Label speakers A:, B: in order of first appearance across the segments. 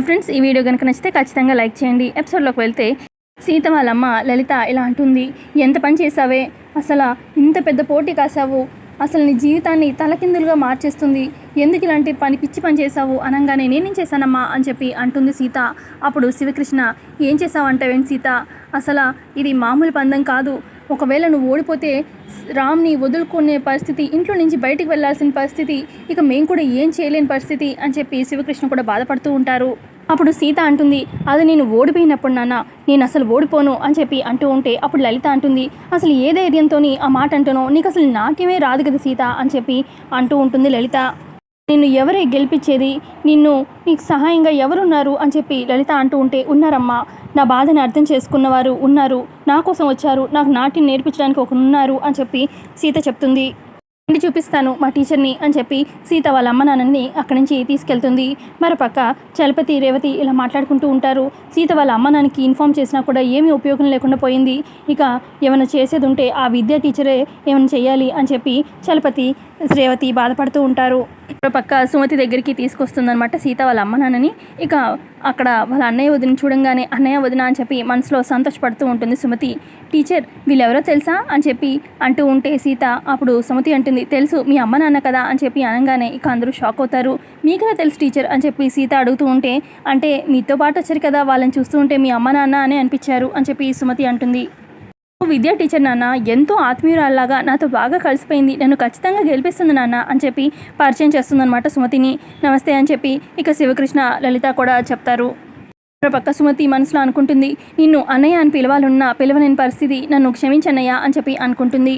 A: Friends ఈ video కనుక నచ్చితే ఖచ్చితంగా లైక్ చేయండి. ఎపిసోడ్లోకి వెళ్తే సీత వాళ్ళమ్మ లలిత ఇలా అంటుంది ఎంత పని చేసావే అసలు ఇంత పెద్ద పోటీ కాసావు అసలు నీ జీవితాన్ని తలకిందులుగా మార్చేస్తుంది. ఎందుకు ఇలాంటి పని పిచ్చి పని చేసావు అనగానే నేనేం చేశానమ్మా? అని చెప్పి అంటుంది సీత. అప్పుడు శివకృష్ణ ఏం చేసావంటావేంటి సీత? అసలు ఇది మామూలు పందం కాదు. ఒకవేళ నువ్వు ఓడిపోతే రామ్ని వదులుకునే పరిస్థితి ఇంట్లో నుంచి బయటికి వెళ్ళాల్సిన పరిస్థితి ఇక మేము కూడా ఏం చేయలేని పరిస్థితి అని చెప్పి శివకృష్ణ కూడా బాధపడుతూ ఉంటారు. అప్పుడు సీత అంటుంది అది నేను ఓడిపోయినప్పుడు నాన్న నేను అసలు ఓడిపోను అని చెప్పి అంటూ ఉంటే అప్పుడు లలిత అంటుంది అసలు ఏ ధైర్యంతో ఆ మాట అంటునో నీకు అసలు నాకేమే రాదు కదా సీత అని చెప్పి అంటూ ఉంటుంది లలిత. నిన్ను ఎవరే గెలిపించేది? నిన్ను నీకు సహాయంగా ఎవరున్నారు? అని చెప్పి లలిత అంటూ ఉంటే ఉన్నారమ్మా నా బాధని అర్థం చేసుకున్నవారు ఉన్నారు. నా కోసం వచ్చారు. నాకు నాట్యం నేర్పించడానికి ఒకరు ఉన్నారు అని చెప్పి సీత చెప్తుంది. ఇంటి చూపిస్తాను మా టీచర్ని అని చెప్పి సీత వాళ్ళ అమ్మ నాన్నని అక్కడి నుంచి తీసుకెళ్తుంది. మరోపక్క చలపతి రేవతి ఇలా మాట్లాడుకుంటూ ఉంటారు. సీత వాళ్ళ అమ్మ నాన్నకి ఇన్ఫామ్ చేసినా కూడా ఏమీ ఉపయోగం లేకుండా పోయింది. ఇక ఏమైనా చేసేది ఉంటే ఆ విద్యా టీచరే ఏమైనా చేయాలి అని చెప్పి చలపతి రేవతి బాధపడుతూ ఉంటారు. పక్క సుమతి దగ్గరికి తీసుకొస్తుందనమాట సీత వాళ్ళ అమ్మ నాన్నని. ఇక అక్కడ వాళ్ళ అన్నయ్య వదిన చూడంగానే అన్నయ్య వదిన అని చెప్పి మనసులో సంతోషపడుతూ ఉంటుంది సుమతి. టీచర్ వీళ్ళెవరో తెలుసా? అని చెప్పి అంటూ ఉంటే సీత అప్పుడు సుమతి అంటుంది తెలుసు మీ అమ్మ నాన్న కదా అని చెప్పి అనగానే ఇక అందరూ షాక్ అవుతారు. మీకదా తెలుసు టీచర్? అని చెప్పి సీత అడుగుతూ ఉంటే అంటే మీతో పాటు వచ్చారు కదా వాళ్ళని చూస్తూ ఉంటే మీ అమ్మ నాన్న అని అనిపించారు అని చెప్పి సుమతి అంటుంది. విద్యా టీచర్ నాన్న ఎంతో ఆత్మీయురాల్లాగా నాతో బాగా కలిసిపోయింది. నన్ను ఖచ్చితంగా గెలిపిస్తుంది నాన్న అని చెప్పి పరిచయం చేస్తుందన్నమాట సుమతిని. నమస్తే అని చెప్పి ఇక శివకృష్ణ లలిత కూడా చెప్తారు. పక్క సుమతి మనసులో అనుకుంటుంది నిన్ను అన్నయ్య అని పిలవాలన్న పిలవలేని పరిస్థితి నన్ను క్షమించన్నయ్య అని చెప్పి అనుకుంటుంది.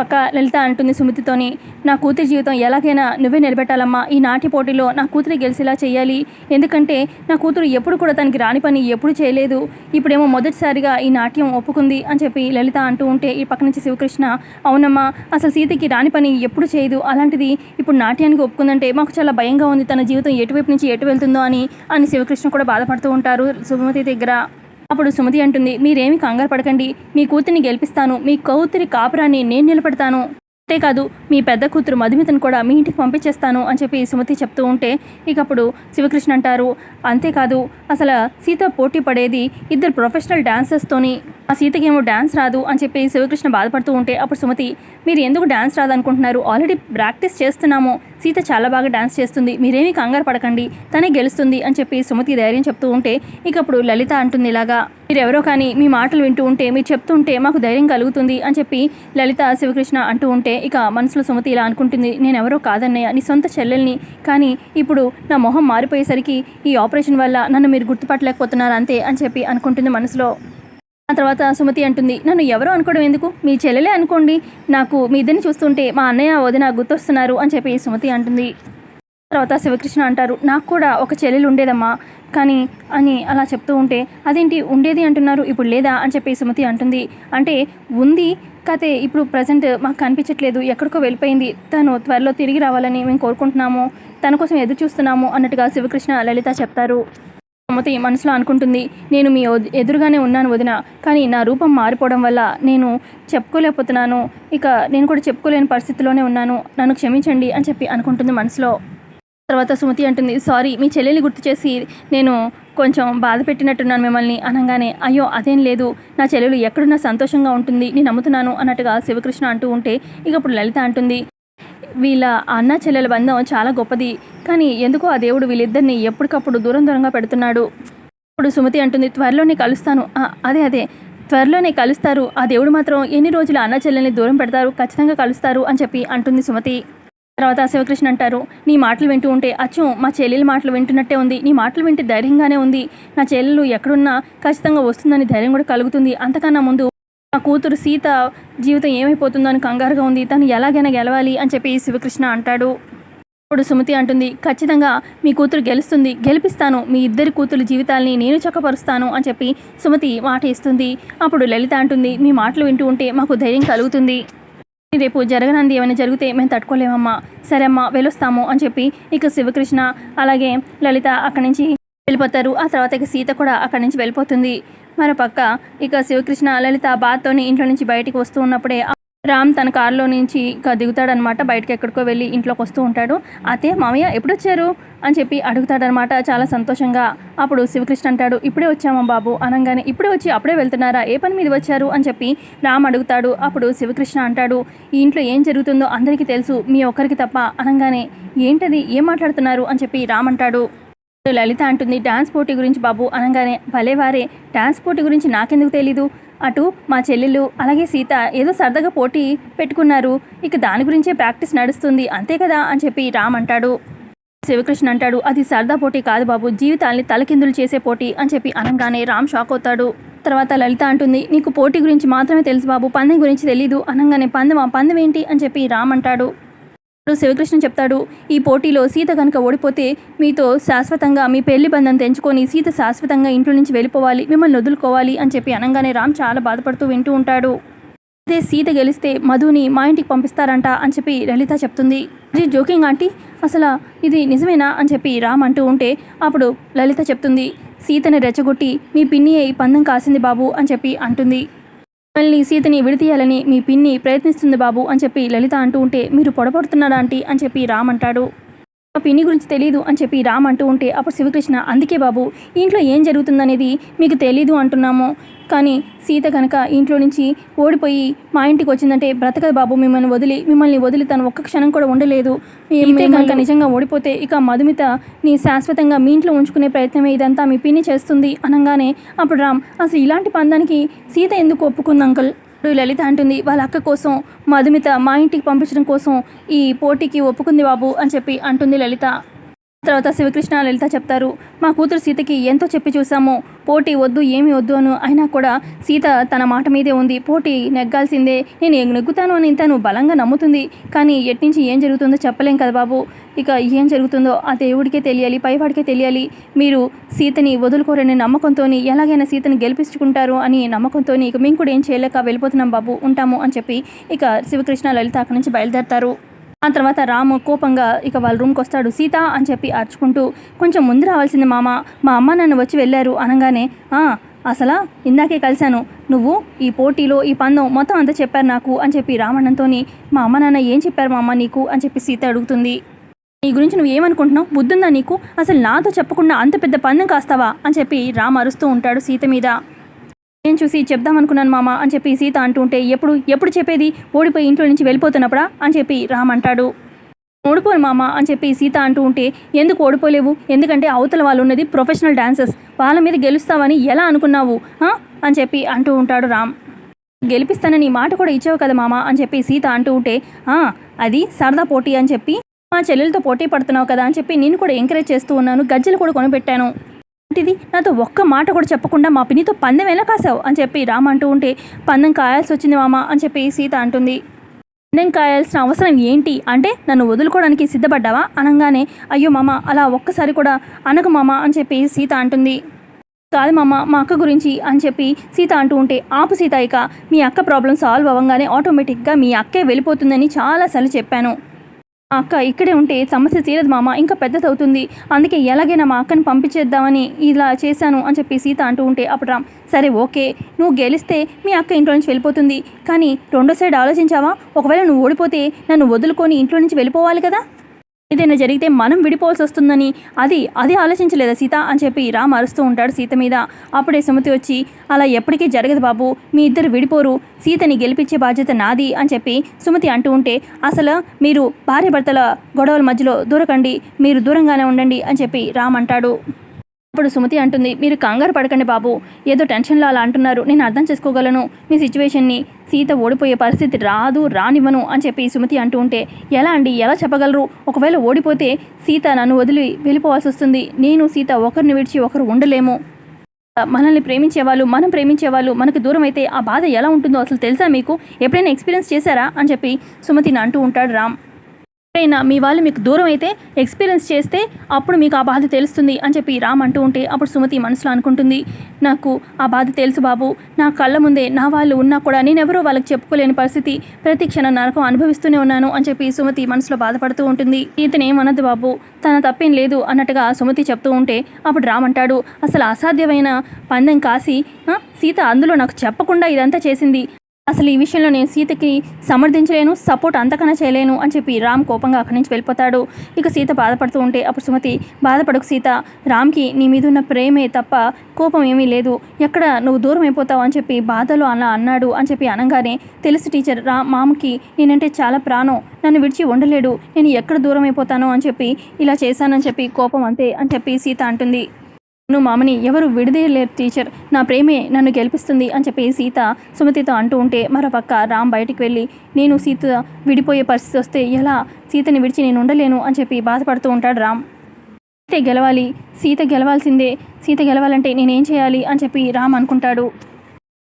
A: పక్క లలిత అంటుంది సుమతితోని నా కూతురి జీవితం ఎలాగైనా నువ్వే నిలబెట్టాలమ్మా. ఈ నాటి పోటీలో నా కూతురి గెలిచేలా చేయాలి. ఎందుకంటే నా కూతురు ఎప్పుడు కూడా తనకి రాని పని ఎప్పుడు చేయలేదు. ఇప్పుడేమో మొదటిసారిగా ఈ నాట్యం ఒప్పుకుంది అని చెప్పి లలిత అంటూ ఉంటే ఈ పక్క నుంచి శివకృష్ణ అవునమ్మా అసలు సీతకి రాని పని ఎప్పుడు చేయదు. అలాంటిది ఇప్పుడు నాట్యానికి ఒప్పుకుందంటే మాకు చాలా భయంగా ఉంది. తన జీవితం ఎటువైపు నుంచి ఎటు వెళ్తుందో అని అని శివకృష్ణ కూడా బాధపడుతూ ఉంటారు సుమతి దగ్గర. అప్పుడు సుమతి అంటుంది మీరేమి కంగారు పడకండి. మీ కూతురిని గెలిపిస్తాను. మీ కూతురి కాపురాన్ని నేను నిలబెడతాను. అంతేకాదు మీ పెద్ద కూతురు మధుమితను కూడా మీ ఇంటికి పంపించేస్తాను అని చెప్పి సుమతి చెప్తూ ఉంటే ఇక అప్పుడు శివకృష్ణ అంటారు అంతేకాదు అసలు సీత పోటీ పడేది ఇద్దరు ప్రొఫెషనల్ డాన్సర్స్తోని ఆ సీతకేమో డ్యాన్స్ రాదు అని చెప్పి శివకృష్ణ బాధపడుతూ ఉంటే అప్పుడు సుమతి మీరు ఎందుకు డ్యాన్స్ రాదు అనుకుంటున్నారు ఆల్రెడీ ప్రాక్టీస్ చేస్తున్నాము. సీత చాలా బాగా డ్యాన్స్ చేస్తుంది. మీరేమీ కంగారు పడకండి. తనే గెలుస్తుంది అని చెప్పి సుమతి ధైర్యం చెప్తూ ఉంటే ఇక అప్పుడు లలిత అంటుంది ఇలాగా మీరెవరో కానీ మీ మాటలు వింటూ ఉంటే మీరు చెప్తుంటే మాకు ధైర్యం కలుగుతుంది అని చెప్పి లలిత శివకృష్ణ అంటూ ఉంటే ఇక మనసులో సుమతి ఇలా అనుకుంటుంది నేను ఎవరో కాదన్నయ్య నీ సొంత చెల్లెల్ని. కానీ ఇప్పుడు నా మొహం మారిపోయేసరికి ఈ ఆపరేషన్ వల్ల నన్ను మీరు గుర్తుపట్టలేకపోతున్నారు అంతే అని చెప్పి అనుకుంటుంది మనసులో. ఆ తర్వాత సుమతి అంటుంది నన్ను ఎవరో అనుకోవడం ఎందుకు? మీ చెల్లెలే అనుకోండి. నాకు మీ ఇద్దరిని చూస్తుంటే మా అన్నయ్య వదిన గుర్తొస్తున్నారు అని చెప్పి సుమతి అంటుంది. తర్వాత శివకృష్ణ అంటారు నాకు కూడా ఒక చెల్లెలు ఉండేదమ్మా. కానీ అని అలా చెప్తూ ఉంటే అదేంటి? ఉండేది అంటున్నారు ఇప్పుడు లేదా అని చెప్పి సుమతి అంటుంది. అంటే ఉంది. కతే ఇప్పుడు ప్రజెంట్ మాకు కనిపించట్లేదు. ఎక్కడికో వెళ్ళిపోయింది. తను త్వరలో తిరిగి రావాలని మేము కోరుకుంటున్నాము. తన కోసం ఎదురు చూస్తున్నాము అన్నట్టుగా శివకృష్ణ లలిత చెప్తారు. సుమతి మనసులో అనుకుంటుంది నేను మీ ఎదురుగానే ఉన్నాను వదిన కానీ నా రూపం మారిపోవడం వల్ల నేను చెప్పుకోలేకపోతున్నాను. ఇక నేను కూడా చెప్పుకోలేని పరిస్థితిలోనే ఉన్నాను. నన్ను క్షమించండి అని చెప్పి అనుకుంటుంది మనసులో. తర్వాత సుమతి అంటుంది సారీ మీ చెల్లెల్ని గుర్తు చేసి నేను కొంచెం బాధ పెట్టినట్టున్నాను మిమ్మల్ని అనగానే. అయ్యో అదేం లేదు. నా చెల్లెలు ఎక్కడున్నా సంతోషంగా ఉంటుంది. నేను నమ్ముతున్నాను అన్నట్టుగా శివకృష్ణ అంటూ ఉంటే ఇక ఇప్పుడు లలిత అంటుంది వీళ్ళ అన్న చెల్లెల బంధం చాలా గొప్పది. కానీ ఎందుకో ఆ దేవుడు వీళ్ళిద్దరిని ఎప్పటికప్పుడు దూరం దూరంగా పెడుతున్నాడు. ఇప్పుడు సుమతి అంటుంది త్వరలోనే కలుస్తాను. అదే అదే. త్వరలోనే కలుస్తారు. ఆ దేవుడు మాత్రం ఎన్ని రోజులు అన్న చెల్లెల్ని దూరం పెడతారు? ఖచ్చితంగా కలుస్తారు అని చెప్పి అంటుంది సుమతి. తర్వాత శివకృష్ణ అంటారు నీ మాటలు వింటూ ఉంటే అచ్చు మా చెల్లెల మాటలు వింటున్నట్టే ఉంది. నీ మాటలు వింటే ధైర్యంగానే ఉంది. నా చెల్లెలు ఎక్కడున్నా ఖచ్చితంగా వస్తుందని ధైర్యం కూడా కలుగుతుంది. అంతకన్నా ముందు నా కూతురు సీత జీవితం ఏమైపోతుందో అని కంగారుగా ఉంది. తను ఎలాగైనా గెలవాలి అని చెప్పి శివకృష్ణ అంటాడు. ఇప్పుడు సుమతి అంటుంది ఖచ్చితంగా మీ కూతురు గెలుస్తుంది. గెలిపిస్తాను. మీ ఇద్దరి కూతురు జీవితాల్ని నేను చక్కపరుస్తాను అని చెప్పి సుమతి మాట ఇస్తుంది. అప్పుడు లలిత అంటుంది మీ మాటలు వింటూ ఉంటే మాకు ధైర్యం కలుగుతుంది. రేపు జరగనంది ఏమైనా జరిగితే మేము తట్టుకోలేమమ్మా. సరే అమ్మా వెళ్ళొస్తాము అని చెప్పి ఇక శివకృష్ణ అలాగే లలిత అక్కడి నుంచి వెళ్ళిపోతారు. ఆ తర్వాత ఇక సీత కూడా అక్కడి నుంచి వెళ్ళిపోతుంది. మరో పక్క ఇక శివకృష్ణ లలిత బాధతోని ఇంట్లో నుంచి బయటికి వస్తూ ఉన్నప్పుడే రామ్ తన కారులో నుంచి ఇక దిగుతాడనమాట బయటకి ఎక్కడికో వెళ్ళి ఇంట్లోకి వస్తూ ఉంటాడు. అతే మామయ్య ఎప్పుడు వచ్చారు అని చెప్పి అడుగుతాడనమాట చాలా సంతోషంగా. అప్పుడు శివకృష్ణ అంటాడు ఇప్పుడే వచ్చామా బాబు? అనగానే ఇప్పుడే వచ్చి అప్పుడే వెళ్తున్నారా? ఏ పని మీద వచ్చారు? అని చెప్పి రామ్ అడుగుతాడు. అప్పుడు శివకృష్ణ అంటాడు ఈ ఇంట్లో ఏం జరుగుతుందో అందరికీ తెలుసు. మీ ఒక్కరికి తప్ప. అనగానే ఏంటది? ఏం మాట్లాడుతున్నారు? అని చెప్పి రామ్ అంటాడు. లలిత అంటుంది డాన్స్ పోటీ గురించి బాబు అనగానే భలేవారే డాన్స్ పోటీ గురించి నాకెందుకు తెలీదు? అటు మా చెల్లెలు అలాగే సీత ఏదో సరదాగా పోటీ పెట్టుకున్నారు. ఇక దాని గురించే ప్రాక్టీస్ నడుస్తుంది. అంతే కదా? అని చెప్పి రామ్ అంటాడు. శివకృష్ణ అంటాడు అది సరదా పోటీ కాదు బాబు. జీవితాన్ని తలకిందులు చేసే పోటీ అని చెప్పి అనగానే రామ్ షాక్ అవుతాడు. తర్వాత లలిత అంటుంది నీకు పోటీ గురించి మాత్రమే తెలుసు బాబు. పందెం గురించి తెలీదు. అనగానే పందెం ఆ పందెం ఏంటి? అని చెప్పి రామ్ అంటాడు. శివకృష్ణ చెప్తాడు ఈ పోటీలో సీత కనుక ఓడిపోతే మీతో శాశ్వతంగా మీ పెళ్ళి బంధం తెంచుకొని సీత శాశ్వతంగా ఇంట్లో నుంచి వెళ్ళిపోవాలి మిమ్మల్ని వదులుకోవాలి అని చెప్పి అనగానే రామ్ చాలా బాధపడుతూ వింటూ ఉంటాడు. అదే సీత గెలిస్తే మధుని మా ఇంటికి పంపిస్తారంట అని చెప్పి లలిత చెప్తుంది. ఇది జోకింగ్ ఆంటీ అసలు ఇది నిజమేనా అని చెప్పి రామ్ అంటూ ఉంటే అప్పుడు లలిత చెప్తుంది సీతని రెచ్చగొట్టి మీ పిన్ని పందం కాసింది బాబు అని చెప్పి అంటుంది. మిమ్మల్ని సీతని విడతీయాలని మీ పిన్ని ప్రయత్నిస్తుంది బాబు అని చెప్పి లలిత అంటూ ఉంటే మీరు పొడపడుతున్నారా ఆంటీ అని చెప్పి రామ్ అంటాడు. మా పిన్ని గురించి తెలియదు అని చెప్పి రామ్ అంటూ ఉంటే అప్పుడు శివకృష్ణ అందుకే బాబు ఇంట్లో ఏం జరుగుతుందనేది మీకు తెలీదు అంటున్నాము. కానీ సీత కనుక ఇంట్లో నుంచి ఓడిపోయి మా ఇంటికి వచ్చిందంటే బ్రతకదు బాబు మిమ్మల్ని వదిలి మిమ్మల్ని వదిలి తను ఒక్క క్షణం కూడా ఉండలేదు. కనుక నిజంగా ఓడిపోతే ఇక మధుమిత నీ శాశ్వతంగా మీ ఇంట్లో ఉంచుకునే ప్రయత్నమే ఇదంతా మీ పిన్ని చేస్తుంది అనగానే అప్పుడు రామ్ అసలు ఇలాంటి పందానికి సీత ఎందుకు ఒప్పుకుంది అంకుల్? లలిత అంటుంది వాళ్ళ అక్క కోసం మధుమిత మా ఇంటికి పంపించడం కోసం ఈ పోటీకి ఒప్పుకుంది బాబు అని చెప్పి అంటుంది లలిత. తర్వాత శివకృష్ణ లలిత చెప్తారు మా కూతురు సీతకి ఎంతో చెప్పి చూసాము పోటీ వద్దు ఏమి వద్దు అను. అయినా కూడా సీత తన మాట మీదే ఉంది. పోటీ నెగ్గాల్సిందే. నేను నెగ్గుతాను అని తను బలంగా నమ్ముతుంది. కానీ ఎట్నుంచి ఏం జరుగుతుందో చెప్పలేం కదా బాబు. ఇక ఏం జరుగుతుందో ఆ దేవుడికే తెలియాలి పైవాడికే తెలియాలి. మీరు సీతని వదులుకోరని నమ్మకంతో ఎలాగైనా సీతని గెలిపించుకుంటారు అని నమ్మకంతో ఇక మేము కూడా ఏం చేయలేక వెళ్ళిపోతున్నాం బాబు. ఉంటాము అని చెప్పి ఇక శివకృష్ణ లలిత అక్కడి నుంచి బయలుదేరతారు. ఆ తర్వాత రాము కోపంగా ఇక వాళ్ళ రూమ్కి వస్తాడు. సీత అని చెప్పి అరుచుకుంటూ కొంచెం ముందు రావాల్సింది మామ. మా అమ్మ నన్ను వచ్చి వెళ్ళారు అనగానే "ఆ, అసలా? ఇందాకే కలిశాను. నువ్వు ఈ పోటీలో ఈ పందం మొత్తం అంతా చెప్పారు నాకు అని చెప్పి రావణంతోని మా అమ్మ నాన్న ఏం చెప్పారు మా అమ్మ నీకు? అని చెప్పి సీత అడుగుతుంది. నీ గురించి నువ్వు ఏమనుకుంటున్నావు? బుద్ధుందా నీకు? అసలు నాతో చెప్పకుండా అంత పెద్ద పందెం కాస్తావా? అని చెప్పి రామ్ అరుస్తూ ఉంటాడు సీత మీద. నేను చూసి చెప్దాం అనుకున్నాను మామ అని చెప్పి సీత అంటూ ఉంటే ఎప్పుడు ఎప్పుడు చెప్పేది? ఓడిపోయి ఇంట్లో నుంచి వెళ్ళిపోతున్నప్పుడా? అని చెప్పి రామ్ అంటాడు. ఓడిపోను మామ అని చెప్పి సీత అంటూ ఉంటే ఎందుకు ఓడిపోలేవు? ఎందుకంటే అవతల వాళ్ళు ఉన్నది ప్రొఫెషనల్ డాన్సర్స్ వాళ్ళ మీద గెలుస్తావని ఎలా అనుకున్నావు? అని చెప్పి అంటూ ఉంటాడు రామ్. గెలిపిస్తానని మాట కూడా ఇచ్చావు కదా మామ అని చెప్పి సీత అంటూ ఉంటే అది సరదా పోటీ అని చెప్పి మా చెల్లెలతో పోటీ పడుతున్నావు కదా అని చెప్పి నేను కూడా ఎంకరేజ్ చేస్తూ ఉన్నాను. గజ్జలు కూడా కొనిపెట్టాను. ఇది నాతో ఒక్క మాట కూడా చెప్పకుండా మా పిన్నితో పందెం ఎలా కాసావు అని చెప్పి రామ్ అంటూ ఉంటే పందెం కాయాల్సి వచ్చింది మామ అని చెప్పి సీత అంటుంది. పందెం కాయాల్సిన అవసరం ఏంటి? అంటే నన్ను వదులుకోవడానికి సిద్ధపడ్డావా? అనగానే అయ్యో మామ అలా ఒక్కసారి కూడా అనకు మామ అని చెప్పి సీత అంటుంది. కాదు మామ మా అక్క గురించి అని చెప్పి సీత అంటూ ఉంటే ఆపు సీత ఇక. మీ అక్క ప్రాబ్లం సాల్వ్ అవ్వగానే ఆటోమేటిక్గా మీ అక్కే వెళ్ళిపోతుందని చాలాసార్లు చెప్పాను. అక్క ఇక్కడే ఉంటే సమస్య తీరదు మామ ఇంకా పెద్దదవుతుంది. అందుకే ఎలాగైనా మా అక్కని పంపించేద్దామని ఇలా చేశాను అని చెప్పి సీత అంటూ ఉంటే అప్పుడు రామ్ సరే ఓకే నువ్వు గెలిస్తే మీ అక్క ఇంట్లో నుంచి వెళ్ళిపోతుంది. కానీ రెండో సైడ్ ఆలోచించావా? ఒకవేళ నువ్వు ఓడిపోతే నన్ను వదులుకొని ఇంట్లో నుంచి వెళ్ళిపోవాలి కదా? ఏదైనా జరిగితే మనం విడిపోవాల్సి వస్తుందని అది అది ఆలోచించలేదా సీత అని చెప్పి రామ్ అరుస్తూ ఉంటాడు సీత మీద. అప్పుడే సుమతి వచ్చి అలా ఎప్పటికీ జరగదు బాబు మీ ఇద్దరు విడిపోరు సీతని గెలిపించే బాధ్యత నాది అని చెప్పి సుమతి అంటూ ఉంటే అసలు మీరు భార్య భర్తల గొడవల మధ్యలో దూరకండి మీరు దూరంగానే ఉండండి అని చెప్పి రామ్ అంటాడు. అప్పుడు సుమతి అంటుంది మీరు కంగారు పడకండి బాబు. ఏదో టెన్షన్లో అలా అంటున్నారు. నేను అర్థం చేసుకోగలను. మీ సిచ్యువేషన్ని సీత ఓడిపోయే పరిస్థితి రాదు రానివ్వను అని చెప్పి సుమతి అంటూ ఉంటే ఎలా అండి? ఎలా చెప్పగలరు? ఒకవేళ ఓడిపోతే సీత నన్ను వదిలి వెళ్ళిపోవాల్సి వస్తుంది. నేను సీత ఒకరిని విడిచి ఒకరు ఉండలేము. మనల్ని ప్రేమించేవాళ్ళు మనం ప్రేమించేవాళ్ళు మనకు దూరం అయితే ఆ బాధ ఎలా ఉంటుందో అసలు తెలుసా మీకు? ఎప్పుడైనా ఎక్స్పీరియన్స్ చేశారా? అని చెప్పి సుమతిని అంటూ ఉంటాడు రామ్. ఎప్పుడైనా మీ వాళ్ళు మీకు దూరం అయితే ఎక్స్పీరియన్స్ చేస్తే అప్పుడు మీకు ఆ బాధ తెలుస్తుంది అని చెప్పి రామ్ అంటూ ఉంటే అప్పుడు సుమతి మనసులో అనుకుంటుంది. నాకు ఆ బాధ తెలుసు బాబు. నా కళ్ళ ముందే నా వాళ్ళు ఉన్నా కూడా నేనెవరో వాళ్ళకి చెప్పుకోలేని పరిస్థితి. ప్రతి క్షణం నరకం అనుభవిస్తూనే ఉన్నాను అని చెప్పి సుమతి మనసులో బాధపడుతూ ఉంటుంది. ఇతను బాబు. తన తప్పేం లేదు అన్నట్టుగా సుమతి చెప్తూ ఉంటే అప్పుడు రామ్ అంటాడు అసలు అసాధ్యమైన పందెం కాసి సీత అందులో నాకు చెప్పకుండా ఇదంతా చేసింది. అసలు ఈ విషయంలో నేను సీతకి సమర్థించలేను సపోర్ట్ అంతకన్నా చేయలేను అని చెప్పి రామ్ కోపంగా అక్కడి నుంచి వెళ్ళిపోతాడు. ఇక సీత బాధపడుతూ ఉంటే అప్పుడు సుమతి బాధపడకు సీత రామ్కి నీ మీద ఉన్న ప్రేమే తప్ప కోపం ఏమీ లేదు. ఎక్కడ నువ్వు దూరం అయిపోతావు అని చెప్పి బాధలో అలా అన్నాడు అని చెప్పి అనగానే తెలుసు టీచర్ రా మామకి నేనంటే చాలా ప్రాణం. నన్ను విడిచి ఉండలేడు. నేను ఎక్కడ దూరం అయిపోతానో అని చెప్పి ఇలా చేశానని చెప్పి కోపం అంతే అని చెప్పి సీత అంటుంది. నువ్వు మామని ఎవరు విడిదేయలేరు టీచర్ నా ప్రేమే నన్ను గెలిపిస్తుంది అని చెప్పి సీత సుమతితో అంటూ ఉంటే మరోపక్క రామ్ బయటికి వెళ్ళి నేను సీత విడిపోయే పరిస్థితి వస్తే ఎలా? సీతని విడిచి నేను ఉండలేను అని చెప్పి బాధపడుతూ ఉంటాడు రామ్. సీత గెలవాలి సీత గెలవాల్సిందే సీత గెలవాలంటే నేనేం చేయాలి అని చెప్పి రామ్ అనుకుంటాడు.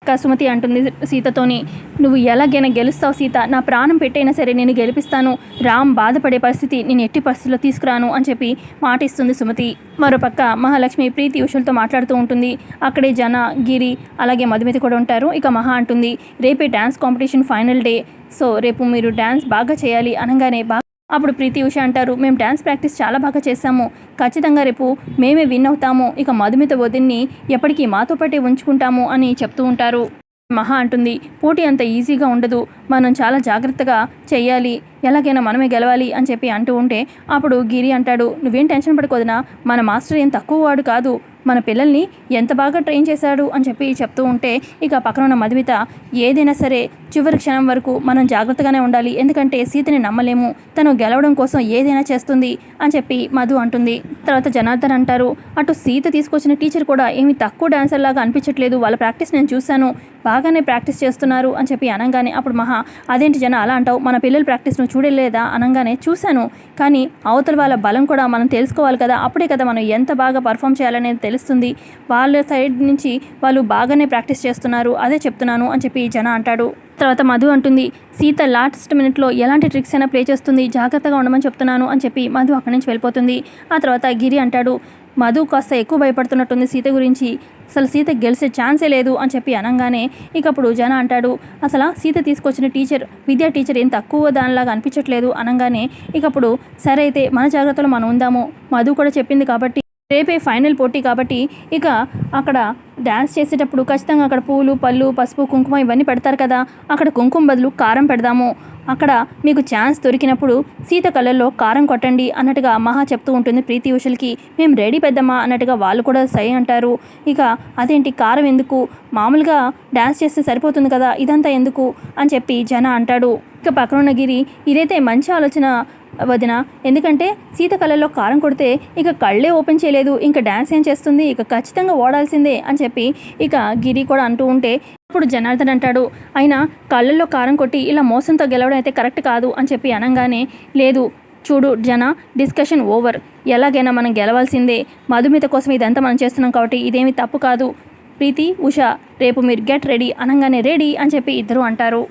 A: కసుమతి సుమతి అంటుంది సీతతోని నువ్వు ఎలాగైనా గెలుస్తావు సీత. నా ప్రాణం పెట్టైనా సరే నేను గెలిపిస్తాను. రామ్ బాధపడే పరిస్థితి నేను ఎట్టి పరిస్థితిలో తీసుకురాను అని చెప్పి మాటిస్తుంది సుమతి. మరోపక్క మహాలక్ష్మి ప్రీతి ఉషులతో మాట్లాడుతూ ఉంటుంది. అక్కడే జన గిరి అలాగే మధుమితి కూడా ఉంటారు. ఇక మహా అంటుంది రేపే dance competition final day. So రేపు మీరు డ్యాన్స్ బాగా చేయాలి అనగానే బాగా అప్పుడు ప్రీతి ఉష అంటారు మేము డ్యాన్స్ ప్రాక్టీస్ చాలా బాగా చేశాము. ఖచ్చితంగా రేపు మేమే విన్ అవుతాము. ఇక మధుమిత వదిన్ని ఎప్పటికీ మాతో పాటే ఉంచుకుంటాము అని చెప్తూ ఉంటారు. మహా అంటుంది పోటీ అంత ఈజీగా ఉండదు. మనం చాలా జాగ్రత్తగా చేయాలి ఎలాగైనా మనమే గెలవాలి అని చెప్పి అంటూ ఉంటే అప్పుడు గిరి అంటాడు నువ్వేం టెన్షన్ పడుకోదనా మన మాస్టర్ ఏం తక్కువ వాడు కాదు. మన పిల్లల్ని ఎంత బాగా ట్రైన్ చేశాడు అని చెప్పి చెప్తూ ఉంటే ఇక పక్కన ఉన్న మధుమిత ఏదైనా సరే చివరి క్షణం వరకు మనం జాగ్రత్తగానే ఉండాలి. ఎందుకంటే సీతని నమ్మలేము. తను గెలవడం కోసం ఏదైనా చేస్తుంది అని చెప్పి మధు అంటుంది. తర్వాత జనార్దన్ అంటారు అటు సీత తీసుకొచ్చిన టీచర్ కూడా ఏమి తక్కువ డాన్సర్ లాగా అనిపించట్లేదు. వాళ్ళ ప్రాక్టీస్ నేను చూశాను. బాగానే ప్రాక్టీస్ చేస్తున్నారు అని చెప్పి అనగానే అప్పుడు మహా అదేంటి జన అలా అంటావు? మన పిల్లల ప్రాక్టీస్ నువ్వు చూడలేదా? అనగానే చూశాను. కానీ అవతల వాళ్ళ బలం కూడా మనం తెలుసుకోవాలి కదా. అప్పుడే కదా మనం ఎంత బాగా పర్ఫామ్ చేయాలనేది తెలుస్తుంది. వాళ్ళ సైడ్ నుంచి వాళ్ళు బాగానే ప్రాక్టీస్ చేస్తున్నారు. అదే చెప్తున్నాను అని చెప్పి జన అంటాడు. తర్వాత మధు అంటుంది సీత లాస్ట్ మినిట్లో ఎలాంటి ట్రిక్స్ అయినా ప్లే చేస్తుంది. జాగ్రత్తగా ఉండమని చెప్తున్నాను అని చెప్పి మధు అక్కడి నుంచి వెళ్ళిపోతుంది. ఆ తర్వాత గిరి అంటాడు మధు కాస్త ఎక్కువ భయపడుతున్నట్టుంది సీత గురించి. అసలు సీత గెలిచే ఛాన్సే లేదు అని చెప్పి అనగానే ఇక అప్పుడు జన అంటాడు అసలు సీత తీసుకొచ్చిన టీచర్ విద్యా టీచర్ ఏం తక్కువ దానిలాగా అనిపించట్లేదు అనగానే ఇక అప్పుడు సరే అయితే మన జాగ్రత్తలో మనం ఉందాము. మధు కూడా చెప్పింది కాబట్టి రేపే ఫైనల్ పోటీ కాబట్టి ఇక అక్కడ డ్యాన్స్ చేసేటప్పుడు ఖచ్చితంగా అక్కడ పూలు పళ్ళు పసుపు కుంకుమ ఇవన్నీ పెడతారు కదా. అక్కడ కుంకుమ బదులు కారం పెడదాము. అక్కడ మీకు ఛాన్స్ దొరికినప్పుడు సీత కళ్ళల్లో కారం కొట్టండి అన్నట్టుగా మహా చెప్తూ ఉంటుంది ప్రీతి ఉషల్కి. మేము రెడీ పెద్దమ్మా అన్నట్టుగా వాళ్ళు కూడా సై అంటారు. ఇక అదేంటి కారం ఎందుకు? మామూలుగా డ్యాన్స్ చేస్తే సరిపోతుంది కదా ఇదంతా ఎందుకు? అని చెప్పి జన అంటాడు. ఇక పక్కనున్న గిరి ఇదైతే మంచి ఆలోచన. వదిన ఎందుకంటే సీత కళ్ళలో కారం కొడితే ఇక కళ్ళే ఓపెన్ చేయలేదు ఇంకా డ్యాన్స్ ఏం చేస్తుంది? ఇక ఖచ్చితంగా ఓడాల్సిందే అని చెప్పి ఇక గిరి కూడా అంటూ ఉంటే అప్పుడు జనార్దన్ అంటాడు అయినా కళ్ళల్లో కారం కొట్టి ఇలా మోసంతో గెలవడం అయితే కరెక్ట్ కాదు అని చెప్పి అనగానే లేదు చూడు జన డిస్కషన్ ఓవర్. ఎలాగైనా మనం గెలవాల్సిందే. మధుమిత కోసం ఇదంతా మనం చేస్తున్నాం కాబట్టి ఇదేమి తప్పు కాదు. ప్రీతి ఉష రేపు మీరు గెట్ రెడీ అనగానే రెడీ అని చెప్పి ఇద్దరు అంటారు.